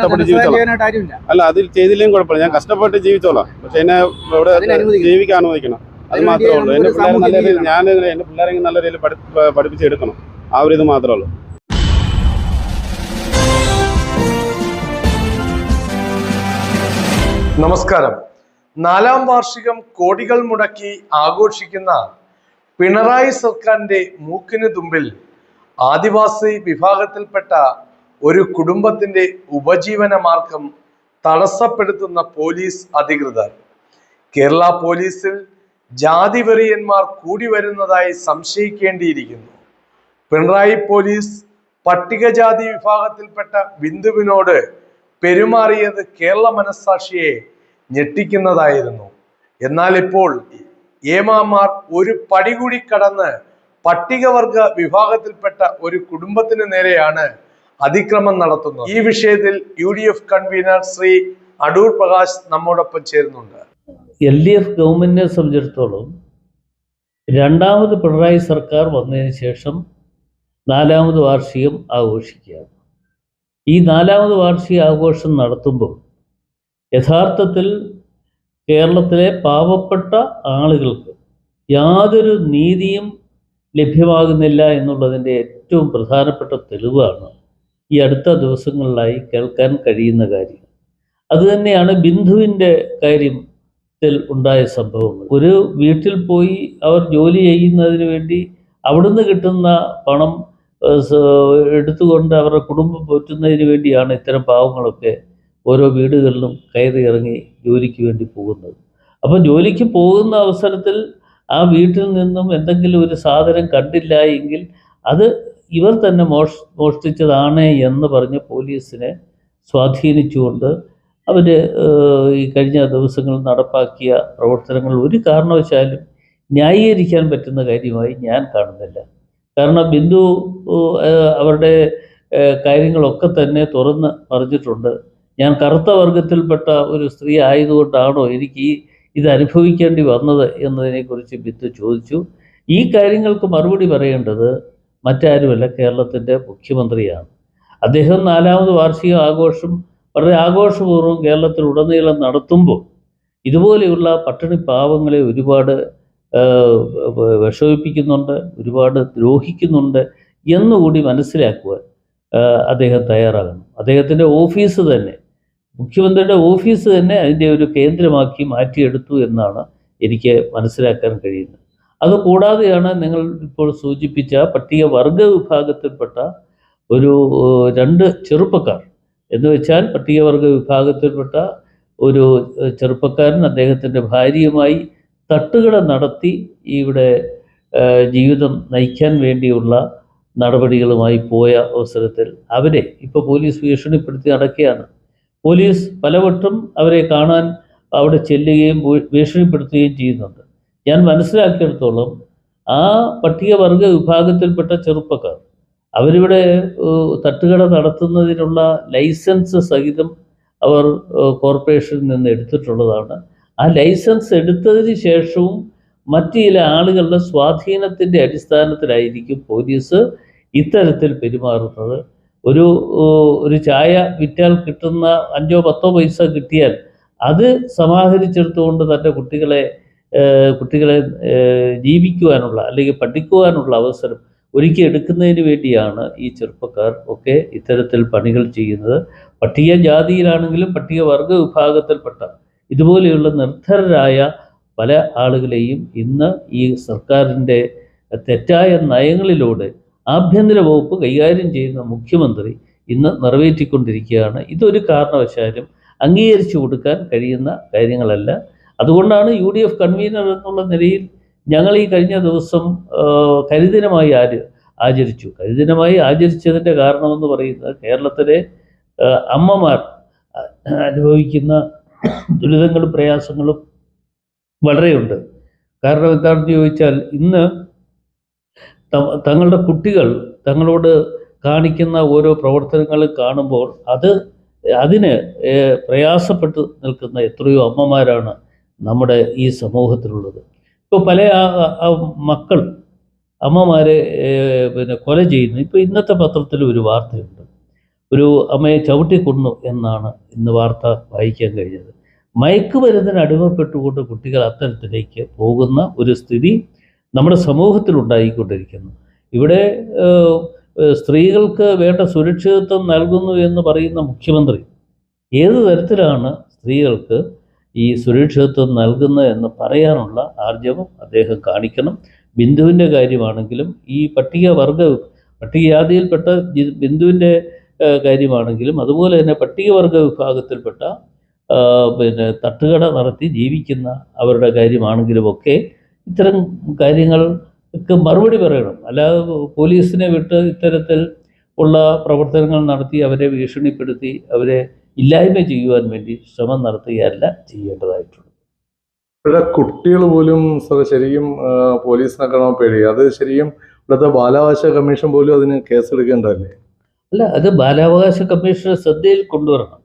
കഷ്ടപ്പെട്ട് ജീവിച്ചോളാം. അല്ല അതിൽ ചെയ്തില്ലെങ്കിൽ കുഴപ്പമില്ല. ഞാൻ കഷ്ടപ്പെട്ട് ജീവിച്ചോളാം. പക്ഷെ എന്നെ ഇവിടെ ജീവിക്കാൻ അനുവദിക്കണം. അത് മാത്രമേ ഉള്ളൂ. എന്റെ പിള്ളേരെ നല്ല രീതിയിൽ ഞാൻ എന്റെ പിള്ളേരെ നല്ല രീതിയിൽ പഠി- പഠിപ്പിച്ചെടുക്കണം ആ ഒരു ഇത് മാത്രമേ ഉള്ളൂ. നമസ്കാരം. നാലാം വാർഷികം കോടികൾ മുടക്കി ആഘോഷിക്കുന്ന പിണറായി സർക്കാരിന്റെ മൂക്കിന് തുമ്പിൽ ആദിവാസി വിഭാഗത്തിൽപ്പെട്ട ഒരു കുടുംബത്തിന്റെ ഉപജീവന മാർഗം തടസ്സപ്പെടുത്തുന്ന പോലീസ് അധികൃതർ. കേരള പോലീസിൽ ജാതി വെറിയന്മാർ കൂടി വരുന്നതായി സംശയിക്കേണ്ടിയിരിക്കുന്നു. പിണറായി പോലീസ് പട്ടികജാതി വിഭാഗത്തിൽപ്പെട്ട ബിന്ദുവിനോട് പെരുമാറിയത് കേരള മനസ്സാക്ഷിയെ ഞെട്ടിക്കുന്നതായിരുന്നു. എന്നാൽ ഇപ്പോൾ ഏമാമാർ ഒരു പടി കൂടി കടന്ന് പട്ടികവർഗ വിഭാഗത്തിൽപ്പെട്ട ഒരു കുടുംബത്തിന് നേരെയാണ് അതിക്രമം നടത്തുന്നു. ഈ വിഷയത്തിൽ U D F convener Shri Adoor Prakash നമ്മോടൊപ്പം ചേരുന്നുണ്ട്. എൽ ഡി എഫ് ഗവൺമെന്റിനെ സംബന്ധിച്ചിടത്തോളം രണ്ടാമത് പിണറായി സർക്കാർ വന്നതിന് ശേഷം നാലാമത് വാർഷികം ആഘോഷിക്കുകയാണ്. ഈ നാലാമത് വാർഷിക ആഘോഷം നടത്തുമ്പോൾ യഥാർത്ഥത്തിൽ കേരളത്തിലെ പാവപ്പെട്ട ആളുകൾക്ക് യാതൊരു നീതിയും ലഭ്യമാകുന്നില്ല എന്നുള്ളതിന്റെ ഏറ്റവും പ്രധാനപ്പെട്ട തെളിവാണ് ഈ അടുത്ത ദിവസങ്ങളിലായി കേൾക്കാൻ കഴിയുന്ന കാര്യം. അതുതന്നെയാണ് ബിന്ദുവിന്റെ കാര്യത്തിൽ ഉണ്ടായ സംഭവങ്ങൾ. ഒരു വീട്ടിൽ പോയി അവർ ജോലി ചെയ്യുന്നതിന് വേണ്ടി അവിടുന്ന് കിട്ടുന്ന പണം എടുത്തുകൊണ്ട് അവരുടെ കുടുംബം പോറ്റുന്നതിന് വേണ്ടിയാണ് ഇത്തരം പാവങ്ങളൊക്കെ ഓരോ വീടുകളിലും കയറി ഇറങ്ങി ജോലിക്ക് വേണ്ടി പോകുന്നത്. അപ്പം ജോലിക്ക് പോകുന്ന അവസരത്തിൽ ആ വീട്ടിൽ നിന്നും എന്തെങ്കിലും ഒരു സാധനം കണ്ടില്ല എങ്കിൽ അത് ഇവർ തന്നെ മോഷ് മോഷ്ടിച്ചതാണ് എന്ന് പറഞ്ഞ് പോലീസിനെ സ്വാധീനിച്ചുകൊണ്ട് അവർ ഈ കഴിഞ്ഞ ദിവസങ്ങളിൽ നടപ്പാക്കിയ പ്രവർത്തനങ്ങൾ ഒരു കാരണവശാലും ന്യായീകരിക്കാൻ പറ്റുന്ന കാര്യമായി ഞാൻ കാണുന്നില്ല. കാരണം ബിന്ദു അവരുടെ കാര്യങ്ങളൊക്കെ തന്നെ തുറന്ന് പറഞ്ഞിട്ടുണ്ട്. ഞാൻ കറുത്ത വർഗത്തിൽപ്പെട്ട ഒരു സ്ത്രീ ആയതുകൊണ്ടാണോ എനിക്ക് ഈ ഇത് അനുഭവിക്കേണ്ടി വന്നത് എന്നതിനെക്കുറിച്ച് ബിന്ദു ചോദിച്ചു. ഈ കാര്യങ്ങൾക്ക് മറുപടി പറയേണ്ടത് മറ്റാരുമല്ല കേരളത്തിന്റെ മുഖ്യമന്ത്രിയാണ്. അദ്ദേഹം നാലാമത് വാർഷിക ആഘോഷം വളരെ ആഘോഷപൂർവം കേരളത്തിൽ ഉടനീളം നടത്തുമ്പോൾ ഇതുപോലെയുള്ള പട്ടിണി പാവങ്ങളെ ഒരുപാട് വിഷമിപ്പിക്കുന്നുണ്ട് ഒരുപാട് ദ്രോഹിക്കുന്നുണ്ട് എന്നുകൂടി മനസ്സിലാക്കുവാൻ അദ്ദേഹം തയ്യാറാകണം. അദ്ദേഹത്തിന്റെ ഓഫീസ് തന്നെ മുഖ്യമന്ത്രിയുടെ ഓഫീസ് തന്നെ അതിന്റെ ഒരു കേന്ദ്രമാക്കി മാറ്റിയെടുത്തു എന്നാണ് എനിക്ക് മനസ്സിലാക്കാൻ കഴിയുന്നത്. അതുകൂടാതെയാണ് നിങ്ങൾ ഇപ്പോൾ സൂചിപ്പിച്ച പട്ടിക പട്ടികവർഗ വിഭാഗത്തിൽപ്പെട്ട ഒരു രണ്ട് ചെറുപ്പക്കാർ. എന്ന് വെച്ചാൽ പട്ടികവർഗ വിഭാഗത്തിൽപ്പെട്ട ഒരു ചെറുപ്പക്കാരൻ അദ്ദേഹത്തിന്റെ ഭാര്യയുമായി തട്ടുകട നടത്തി ഇവിടെ ജീവിതം നയിക്കാൻ വേണ്ടിയുള്ള നടപടികളുമായി പോയ അവസരത്തിൽ അവരെ ഇപ്പോൾ പോലീസ് ഭീഷണിപ്പെടുത്തി നടക്കുകയാണ് പോലീസ് പലവട്ടം അവരെ കാണാൻ അവിടെ ചെല്ലുകയും ഭീഷണിപ്പെടുത്തുകയും ചെയ്യുന്നുണ്ട്. ഞാൻ മനസ്സിലാക്കിയെടുത്തോളം ആ പട്ടികവർഗ വിഭാഗത്തിൽപ്പെട്ട ചെറുപ്പക്കാർ അവരിവിടെ തട്ടുകട നടത്തുന്നതിനുള്ള ലൈസൻസ് സഹിതം അവർ കോർപ്പറേഷനിൽ നിന്ന് എടുത്തിട്ടുള്ളതാണ്. ആ ലൈസൻസ് എടുത്തതിന് ശേഷവും മറ്റ് ചില ആളുകളുടെ സ്വാധീനത്തിന്റെ അടിസ്ഥാനത്തിലായിരിക്കും പോലീസ് ഇത്തരത്തിൽ പെരുമാറുന്നത്. ഒരു ഒരു ചായ വിറ്റാൽ കിട്ടുന്ന അഞ്ചോ പത്തോ പൈസ കിട്ടിയാൽ അത് സമാഹരിച്ചെടുത്തുകൊണ്ട് തന്റെ കുട്ടികളെ കുട്ടികളെ ജീവിക്കുവാനുള്ള അല്ലെങ്കിൽ പഠിക്കുവാനുള്ള അവസരം ഒരുക്കി എടുക്കുന്നതിന് വേണ്ടിയാണ് ഈ ചെറുപ്പക്കാർ ഒക്കെ ഇത്തരത്തിൽ പണികൾ ചെയ്യുന്നത്. പട്ടിക ജാതിയിലാണെങ്കിലും പട്ടിക വർഗ വിഭാഗത്തിൽപ്പെട്ട ഇതുപോലെയുള്ള നിർദ്ധരരായ പല ആളുകളെയും ഇന്ന് ഈ സർക്കാരിന്റെ തെറ്റായ നയങ്ങളിലൂടെ ആഭ്യന്തര വകുപ്പ് കൈകാര്യം ചെയ്യുന്ന മുഖ്യമന്ത്രി ഇന്ന് നിറവേറ്റിക്കൊണ്ടിരിക്കുകയാണ്. ഇതൊരു കാരണവശാലും അംഗീകരിച്ചു കൊടുക്കാൻ കഴിയുന്ന കാര്യങ്ങളല്ല. അതുകൊണ്ടാണ് യു ഡി എഫ് കൺവീനർ എന്നുള്ള നിലയിൽ ഞങ്ങൾ ഈ കഴിഞ്ഞ ദിവസം കരിദിനമായി ആര് ആചരിച്ചു. കരിദിനമായി ആചരിച്ചതിന്റെ കാരണമെന്ന് പറയുന്നത് കേരളത്തിലെ അമ്മമാർ അനുഭവിക്കുന്ന ദുരിതങ്ങളും പ്രയാസങ്ങളും വളരെയുണ്ട്. കാരണം എന്താണെന്ന് ചോദിച്ചാൽ ഇന്ന് തങ്ങളുടെ കുട്ടികൾ തങ്ങളോട് കാണിക്കുന്ന ഓരോ പ്രവർത്തനങ്ങളും കാണുമ്പോൾ അത് അതിന് പ്രയാസപ്പെട്ട് നിൽക്കുന്ന എത്രയോ അമ്മമാരാണ് നമ്മുടെ ഈ സമൂഹത്തിലുള്ളത്. ഇപ്പോൾ പല മക്കൾ അമ്മമാരെ പിന്നെ കൊല ചെയ്യുന്നു. ഇപ്പോൾ ഇന്നത്തെ പത്രത്തിൽ ഒരു വാർത്തയുണ്ട്. ഒരു അമ്മയെ ചവിട്ടിക്കൊന്നു എന്നാണ് ഇന്ന് വാർത്ത വായിക്കാൻ കഴിഞ്ഞത്. മയക്കുമരുന്നിന് അടിമപ്പെട്ടുകൊണ്ട് കുട്ടികൾ അത്തരത്തിലേക്ക് പോകുന്ന ഒരു സ്ഥിതി നമ്മുടെ സമൂഹത്തിൽ ഉണ്ടായിക്കൊണ്ടിരിക്കുന്നു. ഇവിടെ സ്ത്രീകൾക്ക് വേണ്ട സുരക്ഷിതത്വം നൽകുന്നു എന്ന് പറയുന്ന മുഖ്യമന്ത്രി ഏത് തരത്തിലാണ് സ്ത്രീകൾക്ക് ഈ സുരക്ഷിതത്വം നൽകുന്നത് എന്ന് പറയാനുള്ള ആർജവം അദ്ദേഹം കാണിക്കണം. ബിന്ദുവിന്റെ കാര്യമാണെങ്കിലും ഈ പട്ടികവർഗ പട്ടികജാതിയിൽപ്പെട്ട ബിന്ദുവിന്റെ കാര്യമാണെങ്കിലും അതുപോലെ തന്നെ പട്ടികവർഗ വിഭാഗത്തിൽപ്പെട്ട പിന്നെ തട്ടുകട നടത്തി ജീവിക്കുന്ന അവരുടെ കാര്യമാണെങ്കിലുമൊക്കെ ഇത്തരം കാര്യങ്ങൾക്ക് മറുപടി പറയണം. അല്ലാതെ പോലീസിനെ വിട്ട് ഇത്തരത്തിൽ ഉള്ള പ്രവർത്തനങ്ങൾ നടത്തി അവരെ ഭീഷണിപ്പെടുത്തി അവരെ ഇല്ലായ്മ ചെയ്യുവാൻ വേണ്ടി ശ്രമം നടത്തുകയല്ല ചെയ്യേണ്ടതായിട്ടുള്ളത് ഇവിടെ കുട്ടികൾ പോലും ശരിക്കും ആ, പോലീസിനെ കാണാൻ പേടി. അത് ശരിക്കും ഇവിടുത്തെ ബാലാവകാശ കമ്മീഷൻ പോലും അതിന് കേസെടുക്കേണ്ടതല്ലേ? അല്ല അത് ബാലാവകാശ കമ്മീഷൻ ശ്രദ്ധയിൽ കൊണ്ടുവരണം.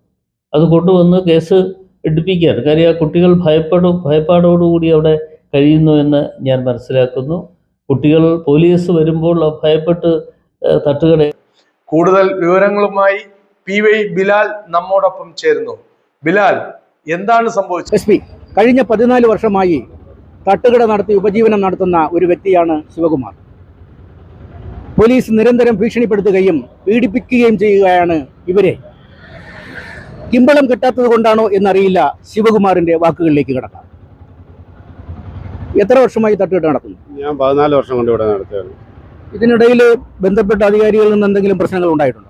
അത് കൊണ്ടുവന്ന് കേസ് എടുപ്പിക്കുകയാണ്. കാര്യം ആ കുട്ടികൾ ഭയപ്പെടും ഭയപ്പാടോടുകൂടി അവിടെ കഴിയുന്നു എന്ന് ഞാൻ മനസ്സിലാക്കുന്നു. കുട്ടികൾ പോലീസ് വരുമ്പോൾ ഭയപ്പെട്ട് തട്ടുകട കൂടുതൽ വിവരങ്ങളുമായി പി വൈ ബിലാൽ നമ്മോടൊപ്പം ചേരുന്നു. ബിലാൽ എന്താണ് സംഭവിച്ചത്? എസ് പി കഴിഞ്ഞ പതിനാല് വർഷമായി തട്ടുകട നടത്തി ഉപജീവനം നടത്തുന്ന ഒരു വ്യക്തിയാണ് ശിവകുമാർ. പോലീസ് നിരന്തരം ഭീഷണിപ്പെടുത്തുകയും പീഡിപ്പിക്കുകയും ചെയ്യുകയാണ് ഇവരെ. കിമ്പളം കിട്ടാത്തത് കൊണ്ടാണോ എന്നറിയില്ല ശിവകുമാറിന്റെ വാക്കുകളിലേക്ക് കടക്കാം. എത്ര വർഷമായി തട്ടുകട നടക്കുന്നു ഞാൻ പതിനാല് വർഷം കൊണ്ട് ഇവിടെ നടത്തുകയാണ്. ഇതിനിടയിൽ ബന്ധപ്പെട്ട അധികാരികളിൽ നിന്ന് എന്തെങ്കിലും പ്രശ്നങ്ങൾ ഉണ്ടായിട്ടുണ്ടോ?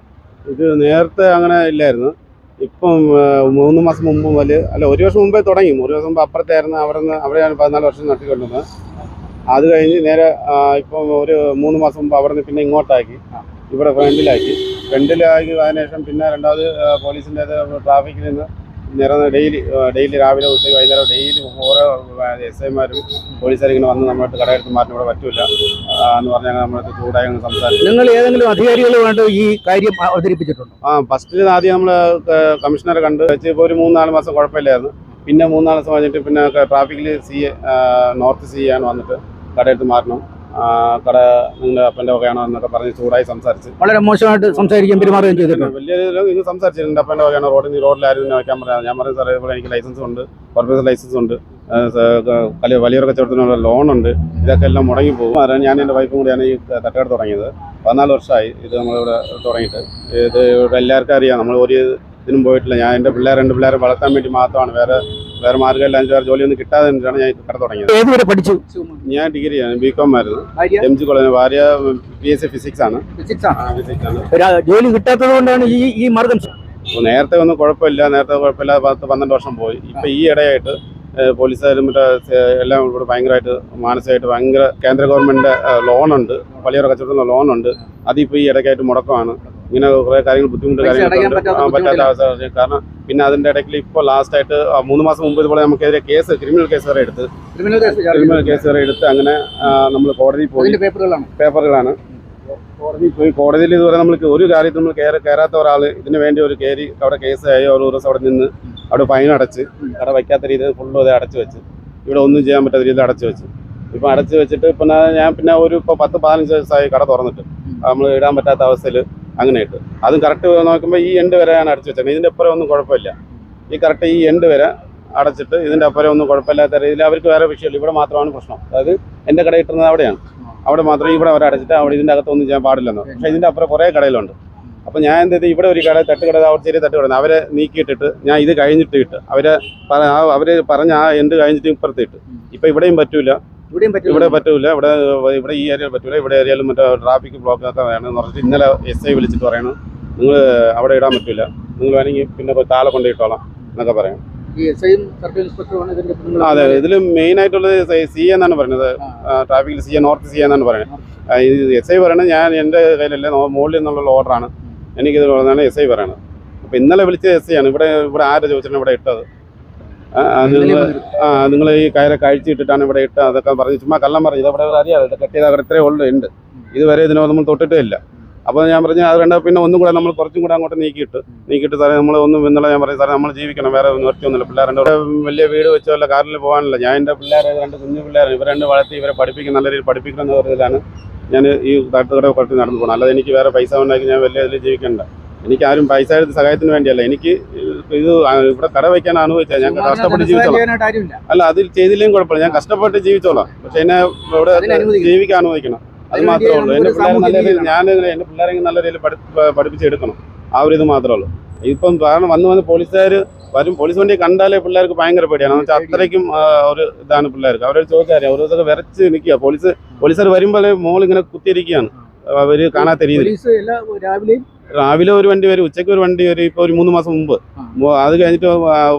ഇത് നേരത്തെ അങ്ങനെ ഇല്ലായിരുന്നു. ഇപ്പം മൂന്ന് മാസം മുമ്പ് മുതൽ അല്ല ഒരു വർഷം മുമ്പേ തുടങ്ങി. ഒരു വർഷം മുമ്പ് അപ്പുറത്തായിരുന്നു. അവിടെ നിന്ന് അവിടെയാണ് പതിനാല് വർഷം നട്ടിക്കൊണ്ടിരുന്നത് അത് കഴിഞ്ഞ് നേരെ ഇപ്പം ഒരു മൂന്ന് മാസം മുമ്പ് അവിടെ നിന്ന് പിന്നെ ഇങ്ങോട്ടാക്കി. ഇവിടെ ഫ്രണ്ടിലാക്കി ഫ്രണ്ടിലാക്കി അതിനുശേഷം പിന്നെ രണ്ടാമത് പോലീസിന്റെ ട്രാഫിക്കിൽ നിന്ന് നിറഞ്ഞ ഡെയിലി ഡെയിലി രാവിലെ ഉച്ചയ്ക്ക് വൈകുന്നേരം ഡെയിലി ഓരോ എസ് ഐമാരും പോലീസുകാരും ഇങ്ങനെ വന്ന് നമ്മളായിട്ട് കടയെടുത്ത് ഇവിടെ പറ്റൂല. എന്ന് പറഞ്ഞാൽ നമ്മളത് ചൂടായി അങ്ങ് സംസാരിച്ചു. നിങ്ങൾ ഏതെങ്കിലും അധികാരികളുമായിട്ട് ഈ കാര്യം അവതരിപ്പിച്ചിട്ടുണ്ടോ? ആ ഫസ്റ്റിൽ ആദ്യം നമ്മൾ കമ്മീഷണറെ കണ്ട് വെച്ച് ഇപ്പോൾ ഒരു മൂന്നാൽ മാസം കുഴപ്പമില്ലായിരുന്നു. പിന്നെ മൂന്നാൽ മാസം കഴിഞ്ഞിട്ട് പിന്നെ ട്രാഫിക്കിൽ സി നോർത്ത് സി ആണ് വന്നിട്ട് കടയെടുത്ത് മാറണം കട നിങ്ങളുടെ അപ്പന്റെ വകയാണോ എന്നൊക്കെ പറഞ്ഞ് ചൂടായി സംസാരിച്ച്. വളരെ മോശമായിട്ട് സംസാരിക്കാൻ പെരുമാറുകയും ചെയ്തിട്ടുണ്ട്. വലിയ രീതിയിൽ നിങ്ങൾ സംസാരിച്ചിട്ടുണ്ട്. അപ്പന്റെ വകയാണോ? റോഡിൽ നിന്ന് റോഡിലായിരുന്നു വയ്ക്കാൻ പറയാം ഞാൻ പറഞ്ഞു സാറേ ഇവിടെ എനിക്ക് ലൈസൻസ് ഉണ്ട്. കോർപ്പറേഷൻ ലൈസൻസ് ഉണ്ട്. വലിയ വലിയൊരു കച്ചവടത്തിനുള്ള ലോൺ ഉണ്ട്. ഇതൊക്കെ എല്ലാം മുടങ്ങി പോകും. അതാണ് ഞാൻ എന്റെ വൈഫും കൂടിയാണ് ഈ തട്ടുകട തുടങ്ങിയത്. പതിനാല് വർഷമായി ഇത് നമ്മളിവിടെ തുടങ്ങിയിട്ട്. ഇത് ഇവിടെ എല്ലാവർക്കും അറിയാം. നമ്മൾ ഒരു ഇതിനും പോയിട്ടില്ല. ഞാൻ എന്റെ പിള്ളേർ രണ്ട് പിള്ളേരെ വളർത്താൻ വേണ്ടി മാത്രമാണ്. വേറെ വേറെ മാർഗമില്ല. അഞ്ച് വേറെ ജോലിയൊന്നും കിട്ടാതെ നിന്നിട്ടാണ് ഞാൻ കട തുടങ്ങിയത്. ഏതുവരെ പഠിച്ചു? ഞാൻ ഡിഗ്രിയാണ് ബി കോം ആയിരുന്നു. എം ജി കോളേജ് ഭാര്യ പി എസ് സി ഫിസിക്സ് ആണ്. ഫിസിക്സ് ആണ്. ഫിസിക്സ് ആണ് ജോലി കിട്ടാത്തത് കൊണ്ടാണ് ഈ ഈ മാർഗം അപ്പോൾ നേരത്തെ ഒന്നും കുഴപ്പമില്ല നേരത്തെ കുഴപ്പമില്ല പത്ത് പന്ത്രണ്ട് വർഷം പോയി. ഇപ്പം ഈ ഇടയായിട്ട് ഏഹ്, പോലീസുകാരും മറ്റേ സേ- എല്ലാം ഇവിടെ ഭയങ്കരമായിട്ട് മാനസികമായിട്ട് ഭയങ്കര കേന്ദ്ര ഗവൺമെന്റ് ലോണുണ്ട് വലിയൊരു കച്ചവടത്തിനുള്ള ലോണുണ്ട് അതിപ്പോൾ ഈ ഇടയ്ക്കായിട്ട് മുടക്കമാണ്. ഇങ്ങനെ കുറേ കാര്യങ്ങൾ ബുദ്ധിമുട്ട് കാര്യങ്ങൾ പറ്റാത്ത. അവസ്ഥ കാരണം പിന്നെ അതിന്റെ ഇടയ്ക്ക് ഇപ്പോൾ ലാസ്റ്റ് ആയിട്ട് മൂന്ന് മാസം മുമ്പ് ഇതുപോലെ നമുക്കെതിരെ കേസ് ക്രിമിനൽ കേസ് വരെ എടുത്ത്. ക്രിമിനൽ കേസ് വരെ എടുത്ത് അങ്ങനെ നമ്മൾ കോടതിയിൽ പോയി. പേപ്പറുകളാണ്. കോടതി പോയി. കോടതിയിൽ ഇതുവരെ നമ്മൾക്ക് ഒരു കാര്യത്തിൽ നമ്മൾ കയറി കയറാത്ത ഒരാൾ ഇതിന് വേണ്ടി ഒരു കയറി അവിടെ കേസ് ആയി ഒരു ദിവസം അവിടെ നിന്ന് അവിടെ ഫൈൻ അടച്ച് അവിടെ വയ്ക്കാത്ത രീതിയിൽ ഫുള്ളും അത് അടച്ചു വെച്ച് ഇവിടെ ഒന്നും ചെയ്യാൻ പറ്റാത്ത രീതിയിൽ അടച്ചു വെച്ച്. ഇപ്പം അടച്ചു വെച്ചിട്ട് പിന്നെ ഞാൻ പിന്നെ ഒരു ഇപ്പോൾ പത്ത് പതിനഞ്ച് ദിവസമായി കട തുറന്നിട്ട്. നമ്മൾ ഇടാൻ പറ്റാത്ത അവസ്ഥയിൽ അങ്ങനെ ഇട്ട് അതും കറക്റ്റ് നോക്കുമ്പോൾ ഈ എൻഡ് വരെ ഞാൻ അടച്ചു വെച്ചേക്കുന്നത് ഇതിന്റെ അപ്പുറം ഒന്നും കുഴപ്പമില്ല. ഈ കറക്റ്റ് ഈ എൻഡ് വരെ അടച്ചിട്ട് ഇതിന്റെ അപ്പുറം ഒന്നും കുഴപ്പമില്ലാത്ത രീതിയിൽ അവർക്ക് വേറെ വിഷയമില്ല. ഇവിടെ മാത്രമാണ് പ്രശ്നം. അതായത് എന്റെ കട ഇട്ടുന്നത് അവിടെയാണ്. അവിടെ മാത്രം ഇവിടെ അവർ അടച്ചിട്ട് അവിടെ ഇതിന്റെ അകത്തൊന്നും ചെയ്യാൻ പാടില്ലെന്ന്. പക്ഷേ ഇതിന്റെ അപ്പുറം കുറേ കടയിലുണ്ട് അപ്പോൾ ഞാൻ എന്ത് ചെയ്തു? ഇവിടെ ഒരു കട തട്ടുകട ചെറിയ തട്ടുകട. അവരെ നീക്കിയിട്ടിട്ട് ഞാൻ ഇത് കഴിഞ്ഞിട്ട് ഇട്ട് അവരെ അവർ പറഞ്ഞ ആ എൻഡ് കഴിഞ്ഞിട്ട് ഇപ്പുറത്തിട്ട് ഇപ്പം ഇവിടെയും പറ്റൂല. ഇവിടെ പറ്റൂല. ഇവിടെ ഇവിടെ ഈ ഏരിയയിൽ പറ്റൂല. ഇവിടെ ഏരിയയിലും മറ്റേ ട്രാഫിക് ബ്ലോക്ക് ഒക്കെ വേണമെന്ന് പറഞ്ഞിട്ട് ഇന്നലെ എസ് ഐ വിളിച്ചിട്ട് പറയണം. നിങ്ങൾ അവിടെ ഇടാൻ പറ്റൂല. നിങ്ങൾ വേണമെങ്കിൽ പിന്നെ താഴെ കൊണ്ട് ഇട്ടോളാം എന്നൊക്കെ പറയാം അതെ ഇതിൽ മെയിൻ ആയിട്ടുള്ളത് സി എന്നാണ് പറയുന്നത് ട്രാഫിക്കിൽ സി എ നോർത്ത് സി എന്നാണ് പറയുന്നത് എസ് ഐ പറയണത് ഞാൻ എന്റെ കയ്യിലല്ല മുകളിൽ നിന്നുള്ള ഓർഡറാണ് എനിക്കിത് പറഞ്ഞാണ് എസ് ഐ പറയണത്. അപ്പോൾ ഇന്നലെ വിളിച്ച എസ് ഐ ആണ്. ഇവിടെ ഇവിടെ ആരെ ചോദിച്ചിട്ടാണ് ഇവിടെ ഇട്ടത്. നിങ്ങൾ ആ നിങ്ങൾ ഈ കയറൊക്കെ അഴിച്ചിട്ടിട്ടാണ് ഇവിടെ ഇട്ടത് അതൊക്കെ പറഞ്ഞ് ചുമ്മാ കള്ളം പറഞ്ഞു ഇത് ഇവിടെ അറിയാതെ ഇത് കെട്ടിയത് അവിടെ ഇത്രയേ ഉള്ളു ഉണ്ട്. ഇതുവരെ ഇതിനോ നമ്മൾ തൊട്ടിട്ടേ ഇല്ല. അപ്പോൾ ഞാൻ പറഞ്ഞു അത് വേണ്ട പിന്നെ ഒന്നും കൂടെ നമ്മൾ കുറച്ചും കൂടെ അങ്ങോട്ട് നീക്കിയിട്ട് നീക്കിയിട്ട് സാറേ നമ്മൾ ഒന്നും ഇന്നലെ ഞാൻ പറയും സാറേ നമ്മൾ ജീവിക്കണം വേറെ പിള്ളേരുടെ രണ്ട് വലിയ വീട് വെച്ചോ അല്ല കാറിൽ പോകാനില്ല. ഞാൻ എന്റെ പിള്ളേരെ രണ്ട് കുഞ്ഞു പിള്ളേരെ ഇവരെ രണ്ട് വളർത്തി ഇവരെ പഠിപ്പിക്കും നല്ല രീതിയിൽ പഠിപ്പിക്കണം എന്ന് പറഞ്ഞതിലാണ് ഞാൻ ഈ തട്ടുകട കുറച്ച് നടന്നു പോകണം അല്ലാതെ എനിക്ക് വേറെ പൈസ ഉണ്ടാക്കി ഞാൻ വലിയ ഇതിൽ ജീവിക്കണ്ട. എനിക്ക് ആരും പൈസ എടുത്ത് സഹായത്തിന് വേണ്ടിയല്ല. എനിക്ക് ഇത് ഇവിടെ കട വയ്ക്കാൻ അനുഭവിച്ചാൽ ഞാൻ കഷ്ടപ്പെട്ട് ജീവിച്ചോളാം. അല്ല അതിൽ ചെയ്തില്ലെങ്കിൽ കുഴപ്പമില്ല. ഞാൻ കഷ്ടപ്പെട്ട് ജീവിച്ചോളാം. പക്ഷെ എന്നെ ഇവിടെ ജീവിക്കാൻ അനുവദിക്കണം. അത് മാത്രമേ ഉള്ളൂ. എന്റെ പിള്ളേരെ നല്ല രീതിയിൽ ഞാൻ എന്റെ പിള്ളേരെ നല്ല രീതിയിൽ പഠി- പഠിപ്പിച്ചെടുക്കണം ആ ഒരു ഇത് മാത്രമേ ഉള്ളൂ. ഇപ്പം കാരണം വന്ന് വന്ന് പോലീസുകാർ വരും. പോലീസ് വണ്ടി കണ്ടാലേ പിള്ളേർക്ക് ഭയങ്കര പേടിയാണ്. എന്ന് വെച്ചാൽ അത്രയ്ക്കും ഒരു ഇതാണ് പിള്ളേർക്ക്. അവരോട് ചോദിക്കാറിയാം ദിവസം വിറച്ച് നിൽക്കുക. പോലീസ് പോലീസുകാർ വരുമ്പോൾ മോളിങ്ങനെ കുത്തിയിരിക്കുകയാണ്. അവർ കാണാത്ത രീതിയിൽ. രാവിലെയും രാവിലെ ഒരു വണ്ടി വരും ഉച്ചയ്ക്ക് ഒരു വണ്ടി വരും ഇപ്പോൾ ഒരു മൂന്ന് മാസം മുമ്പ്. അത് കഴിഞ്ഞിട്ട്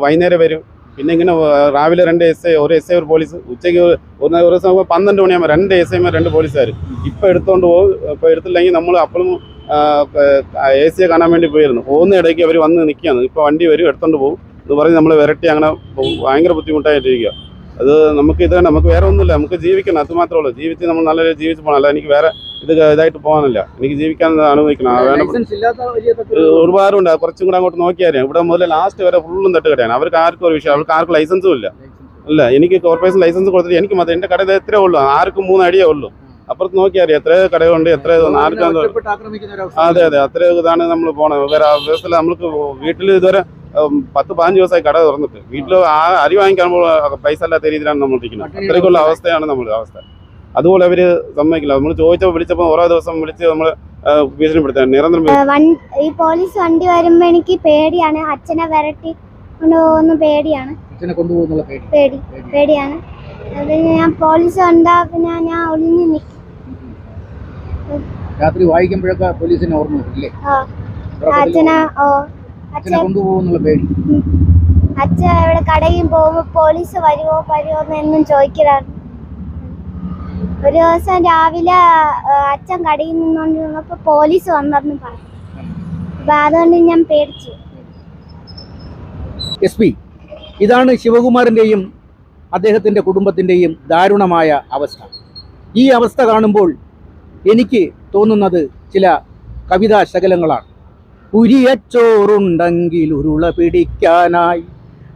വൈകുന്നേരം വരും. പിന്നെ ഇങ്ങനെ രാവിലെ രണ്ട് എസ് ഐ ഒരു എസ് ഐ ഒരു പോലീസ്. ഉച്ചയ്ക്ക് ഒരു ഒരു ഒരു ദിവസം പന്ത്രണ്ട് മണിയാകുമ്പോൾ രണ്ട് എസ് ഐമാർ രണ്ട് പോലീസുകാർ ഇപ്പോൾ എടുത്തുകൊണ്ട് പോകും ഇപ്പോൾ എടുത്തില്ലെങ്കിൽ നമ്മൾ അപ്പോഴും എ സിയെ കാണാൻ വേണ്ടി പോയിരുന്നു. പോകുന്ന ഇടയ്ക്ക് അവർ വന്ന് നിൽക്കുകയാണ് ഇപ്പോൾ വണ്ടി വരും എടുത്തുകൊണ്ട് പോകും എന്ന് പറഞ്ഞ് നമ്മൾ വിരട്ടി അങ്ങനെ ഭയങ്കര ബുദ്ധിമുട്ടായിട്ടിരിക്കുക അത് നമുക്ക് ഇത് നമുക്ക് വേറെ ഒന്നുമില്ല. നമുക്ക് ജീവിക്കണം അത് മാത്രമേ ഉള്ളൂ. ജീവിച്ച് നമ്മൾ നല്ല രീതിയിൽ ജീവിച്ച് പോകണം അല്ല എനിക്ക് വേറെ ഇത് ഇതായിട്ട് പോകാനല്ല. എനിക്ക് ജീവിക്കാൻ അനുഭവിക്കണം ഒരുപാടുണ്ട്. കുറച്ചും കൂടെ അങ്ങോട്ട് നോക്കിയാൽ ഇവിടെ മുതൽ ലാസ്റ്റ് വരെ ഫുള്ളും തട്ടുകടയാണ് അവർക്ക് ആർക്കും ഒരു വിഷയം അവർക്ക് ആർക്കും ലൈസൻസും ഇല്ല. അല്ല എനിക്ക് കോർപ്പറേഷൻ ലൈസൻസ് കൊടുത്തിട്ട് എനിക്ക് മതി എന്റെ കടയിൽ എത്രയേ ഉള്ളൂ. ആർക്കും മൂന്ന് അടിയേ ഉള്ളൂ. അപ്പുറത്ത് നോക്കിയാൽ എത്ര കടകളുണ്ട് എത്ര ആർക്കും അത് അതെ അതെ. അത്ര ഇതാണ് നമ്മൾ പോണത്. വേറെ വ്യവസ്ഥയിൽ നമ്മൾക്ക് വീട്ടിൽ ഇതുവരെ പത്ത് പതിനഞ്ച് ദിവസമായി കട തുറന്നിട്ട്. വീട്ടിൽ ആ അരി വാങ്ങിക്കാൻ പൈസ അല്ലാത്ത രീതിയിലാണ് നമ്മൾ ഇരിക്കുന്നത് അത്രയ്ക്കുള്ള അവസ്ഥയാണ് നമ്മുടെ അവസ്ഥ. അതുപോലെ അവർ സമ്മതിക്കില്ല. നമ്മൾ ചോദിച്ചപ്പോൾ വിളിച്ചപ്പോൾ ഓരോ ദിവസം വിളിച്ച് നമ്മൾ ഭീഷണിപ്പെടുത്താൻ നിരന്തരം വൺ- ഈ പോലീസ് വണ്ടി വരുമ്പോ എനിക്ക് പേടിയാണ്. അച്ഛനെ വരട്ടി കൊണ്ടുപോകുന്ന പേടിയാണ്. അച്ഛനെ കൊണ്ടുപോകുന്നുള്ള പേടി. പേടി പേടിയാണ്. പിന്നെ ഞാൻ പോലീസ് കണ്ടാ പിന്നെ ഞാൻ ഒളിഞ്ഞു നിൽക്കും രാത്രി വായിക്കുമ്പോഴൊക്കെ പോലീസിനെ ഓർമ്മ വരും ആ ഉറക്കത്തിൽ അച്ഛനെ അച്ഛൻ കൊണ്ടുപോകുന്നുള്ള പേടി. അച്ഛൻ എവിടെ കടയിൽ പോകുമ്പോ പോലീസ് വരുവോ വരുമോ എന്ന് ചോദിക്കലാണ് ഒരു ദിവസം രാവിലെ അച്ഛൻ കടയിൽ നിന്നോണ്ടിരുന്നപ്പോ പോലീസ് വന്നെന്ന് പറഞ്ഞു. അപ്പൊ അതുകൊണ്ട് ഞാൻ പേടിച്ചു. എസ് പി ഇതാണ് ശിവകുമാറിന്റെയും അദ്ദേഹത്തിന്റെ കുടുംബത്തിന്റെയും ദാരുണമായ അവസ്ഥ. ഈ അവസ്ഥ കാണുമ്പോൾ എനിക്ക് തോന്നുന്നത് ചില കവിതാ ശകലങ്ങളാണ്. ഉരിയച്ചോറുണ്ടെങ്കിൽ ഉരുള പിടിക്കാനായി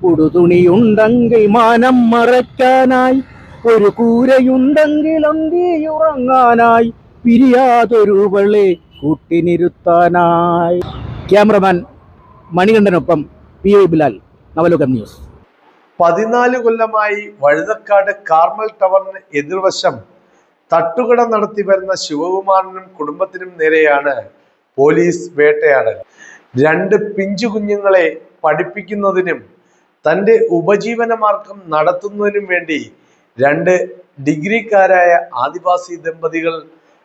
ഉടുതുണിയുണ്ടെങ്കിൽ മാനം മറയ്ക്കാനായി ഒരു കൂരയുണ്ടെങ്കിൽ അന്തിയുറങ്ങാനായി വള്ളി കൂട്ടിനിരുത്താനായി. Cameraman മണികണ്ഠനൊപ്പം P O Bilal Navalokam news. പതിനാല് കൊല്ലമായി വഴുതക്കാട് കാർമൽ ടവറിന് എതിർവശം തട്ടുകട നടത്തി വരുന്ന ശിവകുമാറിനും കുടുംബത്തിനും നേരെയാണ് പോലീസ് വേട്ടയാടൽ. രണ്ട് പിഞ്ചു കുഞ്ഞുങ്ങളെ പഠിപ്പിക്കുന്നതിനും തന്റെ ഉപജീവന മാർഗം നടത്തുന്നതിനും വേണ്ടി രണ്ട് ഡിഗ്രിക്കാരായ ആദിവാസി ദമ്പതികൾ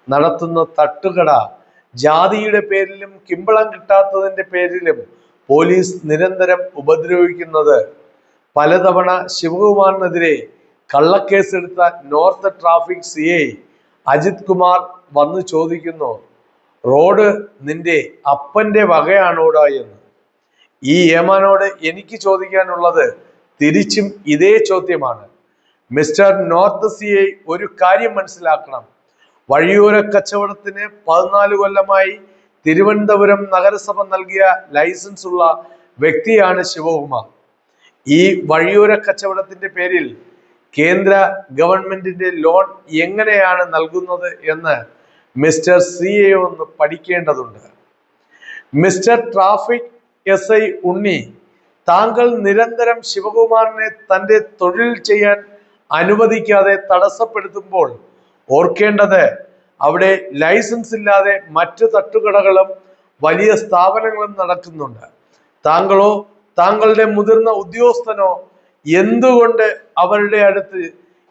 നടത്തുന്ന തട്ടുകട. ജാതിയുടെ പേരിലും കിമ്പളം കിട്ടാത്തതിന്റെ പേരിലും പോലീസ് നിരന്തരം ഉപദ്രവിക്കുന്നത്. പലതവണ ശിവകുമാറിനെതിരെ കള്ളക്കേസെടുത്ത north traffic C I Ajith Kumar വന്നു ചോദിക്കുന്നു റോഡ് നിന്റെ അപ്പന്റെ വകയാണോടാ എന്ന്? ഈ ഏമാനോട് എനിക്ക് ചോദിക്കാനുള്ളത് തിരിച്ചും ഇതേ ചോദ്യമാണ്. മിസ്റ്റർ നോർത്ത് സി ഐ ഒരു കാര്യം മനസ്സിലാക്കണം. വഴിയോര കച്ചവടത്തിന് പതിനാല് കൊല്ലമായി തിരുവനന്തപുരം നഗരസഭ നൽകിയ ലൈസൻസ് ഉള്ള വ്യക്തിയാണ് ശിവകുമാർ. ഈ വഴിയോര കച്ചവടത്തിന്റെ പേരിൽ കേന്ദ്ര ഗവൺമെന്റിന്റെ ലോൺ എങ്ങനെയാണ് നൽകുന്നത് എന്ന് മിസ്റ്റർ സി എ ഒന്ന് പഠിക്കേണ്ടതുണ്ട്. Mister traffic S I Unni താങ്കൾ നിരന്തരം ശിവകുമാറിനെ തന്റെ തൊഴിൽ ചെയ്യാൻ അനുവദിക്കാതെ തടസ്സപ്പെടുത്തുമ്പോൾ ഓർക്കേണ്ടത് അവിടെ ലൈസൻസ് ഇല്ലാതെ മറ്റ് തട്ടുകടകളും വലിയ സ്ഥാപനങ്ങളും നടക്കുന്നുണ്ട്. താങ്കളോ താങ്കളുടെ മുതിർന്ന ഉദ്യോഗസ്ഥനോ എന്തുകൊണ്ട് അവരുടെ അടുത്ത്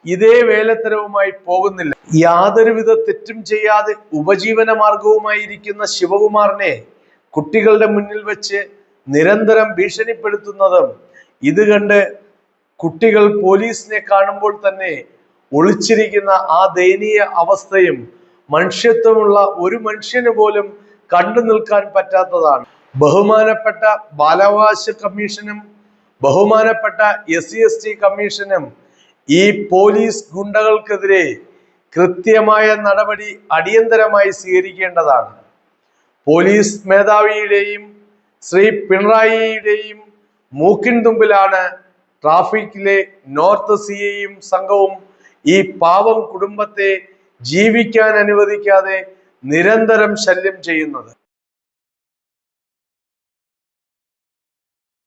ഇതേ വേലത്തരവുമായി പോകുന്നില്ല? യാതൊരുവിധ തെറ്റും ചെയ്യാതെ ഉപജീവന മാർഗവുമായിരിക്കുന്ന ശിവകുമാറിനെ കുട്ടികളുടെ മുന്നിൽ വെച്ച് നിരന്തരം ഭീഷണിപ്പെടുത്തുന്നതും ഇത് കണ്ട് കുട്ടികൾ പോലീസിനെ കാണുമ്പോൾ തന്നെ ഒളിച്ചിരിക്കുന്ന ആ ദയനീയ അവസ്ഥയും മനുഷ്യത്വമുള്ള ഒരു മനുഷ്യന് പോലും കണ്ടു നിൽക്കാൻ പറ്റാത്തതാണ്. ബഹുമാനപ്പെട്ട ബാലാവകാശ കമ്മീഷനും ബഹുമാനപ്പെട്ട എസ് സി എസ് ടി കമ്മീഷനും ഈ പോലീസ് ഗുണ്ടകൾക്കെതിരെ കൃത്യമായ നടപടി അടിയന്തരമായി സ്വീകരിക്കേണ്ടതാണ്. പോലീസ് മേധാവിയുടെയും ശ്രീ പിണറായിയുടെയും മൂക്കിൻ തുമ്പിലാണ് ട്രാഫിക്കിലെ നോർത്ത് സി ഐയും സംഘവും ഈ പാവം കുടുംബത്തെ ജീവിക്കാൻ അനുവദിക്കാതെ നിരന്തരം ശല്യം ചെയ്യുന്നത്.